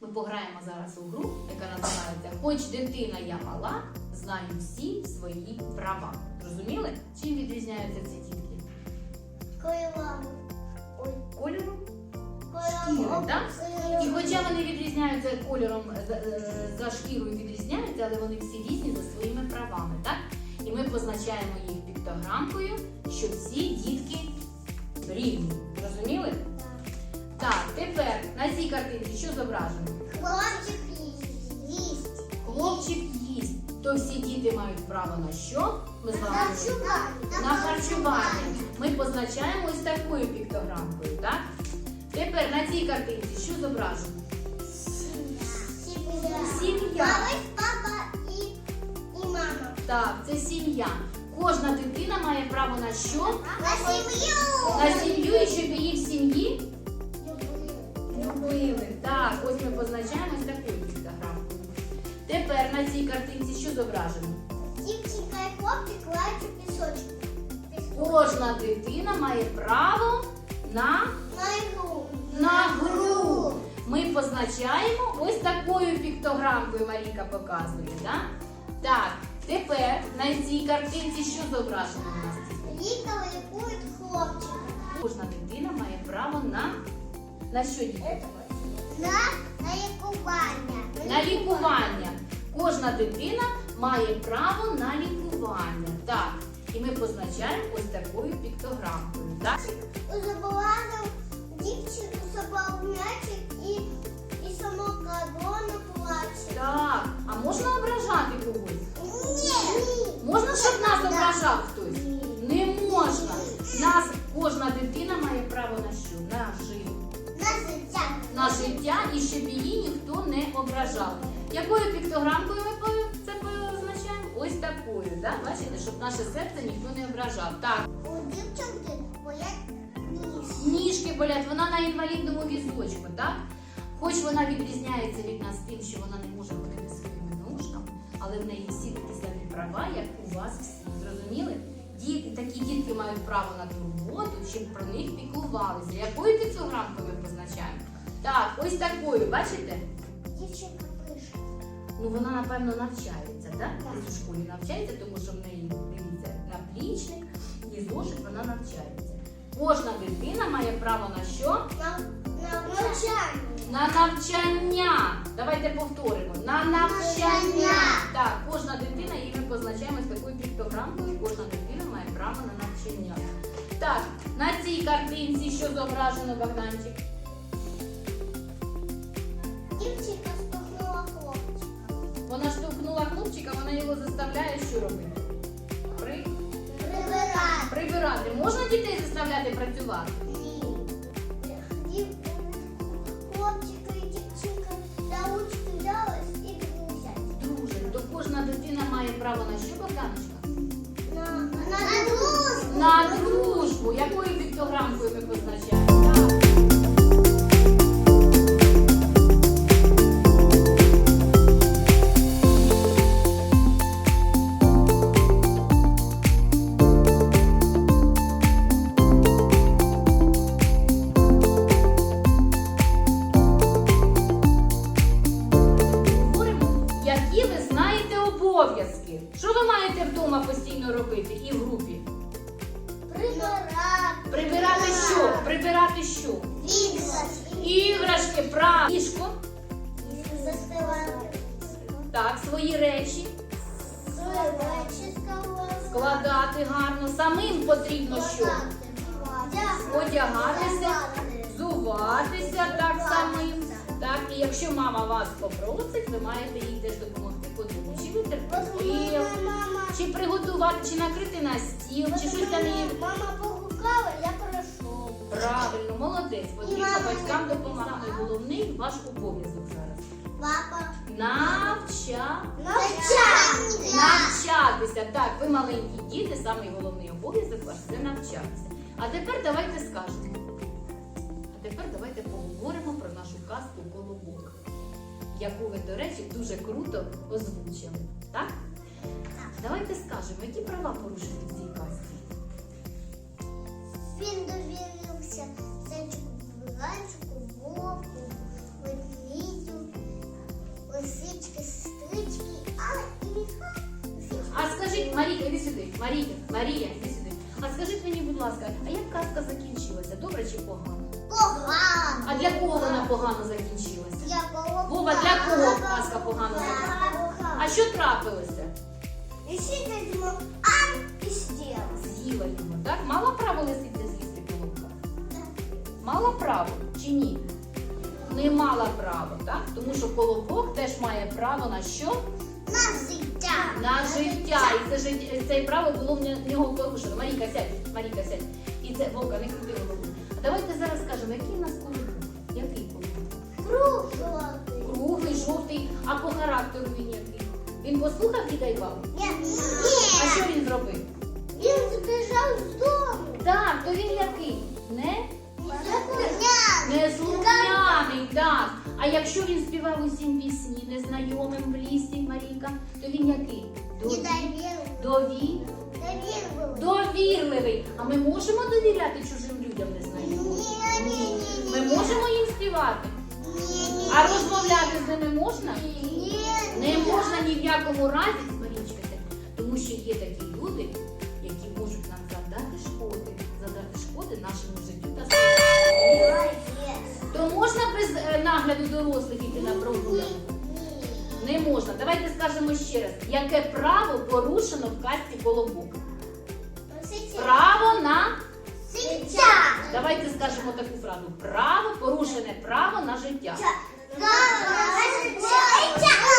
Ми пограємо зараз у гру, яка називається Хоч дитина я мала, знаю всі свої права. Зрозуміли? Чим відрізняються ці дітки? Кольором. Ой, Кольором? Шкіри, так? І хоча вони відрізняються кольором е, за шкірою відрізняються, але вони всі різні за своїми правами, так? І ми позначаємо їх піктограмкою, що всі дітки рівні. Тепер на цій картинці що зображено? Хлопчик їсть. Хлопчик їсть. То всі діти мають право на що? Ми говоримо. Харчування. на харчування. Ми позначаємо ось такою піктограмкою, так? Тепер на цій картинці що зображено? Сім'я. Папа і, і мама. Так, це сім'я. Кожна дитина має право на що? На сім'ю. На сім'ю і щоб її в сім'ї Любили. Так, ось ми позначаємо ось такою піктограмкою. Тепер на цій картинці що зображено? Дівчинка і хлопчик грають у пісочку. Кожна дитина має право на, На ігру. на гру. Ми позначаємо ось такою піктограмкою Маріка показує. Так? так, тепер на цій картинці що зображено у нас? Ліка лікують хлопчика. Кожна дитина має право на, на що діти? На, на лікування. На лікування. Кожна дитина має право на лікування. Так. І ми позначаємо ось такою піктограмкою. Так? Забалазив дівчинку собав м'ячик і, і самокадона плаче. так. А можна ображати когось? Ні. Можна, щоб нас ображав хтось? Ні. Не можна. Нас кожна дитина має право на що? На життя. На життя. І щоб її ніхто не ображав. Якою піктограмкою ми це позначаємо? Ось такою. Да? Бачите, щоб наше серце ніхто не ображав. Так. У дівчинки болять ніж. Ніжки болять, вона на інвалідному візочку, так? Хоч вона відрізняється від нас тим, що вона не може ходити своїми ножками, але в неї всі такі самі права, як у вас всі. Зрозуміли? Діти, такі дітки мають право на турботу, щоб про них піклувалися. Якою піцограмкою ми позначаємо? Так, ось такою, бачите? Дівчинка пише. Ну вона напевно навчається, так? Так. У школі навчається, тому що в неї дивіться наплічник і зошит вона навчається. Кожна дитина має право на що? На, на навчання. На навчання. Давайте повторимо. На навчання. Навчання. Так, кожна дитина, і ми позначаємо з такою піктограмкою, кожна дитина має право на навчання. Так, на цій картинці що зображено Богданчик? Хлопчика, вона його заставляє що робити? При... Прибирати. Прибирати. Можна дітей заставляти працювати? Що ви маєте вдома постійно робити і в групі? Прибирати. Прибирати що? Прибирати що? Іграшки. Іграшки, прав, ліжко, Застилати. так, свої речі Речі складати гарно. Самим потрібно що? Одягатися, взуватися так самим. Так, і якщо мама вас попросить, ви маєте їй теж допомогти по дому. Чи витерти чи приготувати, чи накрити на стіл, чи щось там їй. Мама погукала, я пройшов. Правильно, молодець. Потрібно батькам допомагати. Головний ваш обов'язок зараз. Папа. Навча. Навчання. Навчатися. Так, ви маленькі діти, самий головний обов'язок ваш це навчатися. А тепер давайте скажемо. яку ви, до речі, дуже круто озвучили. Так? Давайте скажемо, які права порушені в цій казці? Він довірився зайчику, бігайчику, вовку, ведмідю, лисички, сестрички, а і міха. А скажіть, Марія, іди сюди. Марія, Марія, іди сюди. А скажіть мені, будь ласка, а як казка закінчилася? Добре чи погано? Погано. А для кого вона погано закінчилася? Для кого? Вова, для кого казка погано закінчилася? А що трапилося? Ищи ведьму а і з'їла. З'їла його, так? Мала право лисиця з'їсти колобка? Мала право чи ні? Не мала право, так? Тому що колобок теж має право на що? На життя. На життя. І це це право було в нього порушено. Маріка, сядь, Маріка, сядь. І це Вовка, не крути голову. А давайте зараз скажемо, який у нас колобок? Який колобок? Круглый. Круглий, жовтий, а по характеру він який? Він послухав і бабу? Нет. А що він зробив? Він збіжав з дому. Так, то він який? Так. А якщо він співав усім пісні, незнайомим в лісі, Марійка, то він який? Дові... Недовірливий. Дові... Довірливий. А ми можемо довіряти чужим людям незнайомим? Ні, ні, ні, ні. Ми можемо їм співати? Ні, ні, А розмовляти з ними можна? ні. Не можна ні в якому разі, Марічка, тому що є такі люди, нагляду дорослих іти на прогулянку? Не можна. Давайте скажемо ще раз, яке право порушено в касті колобок? Право на Життя. давайте скажемо таку фразу: право порушене право на життя. Життя. Життя.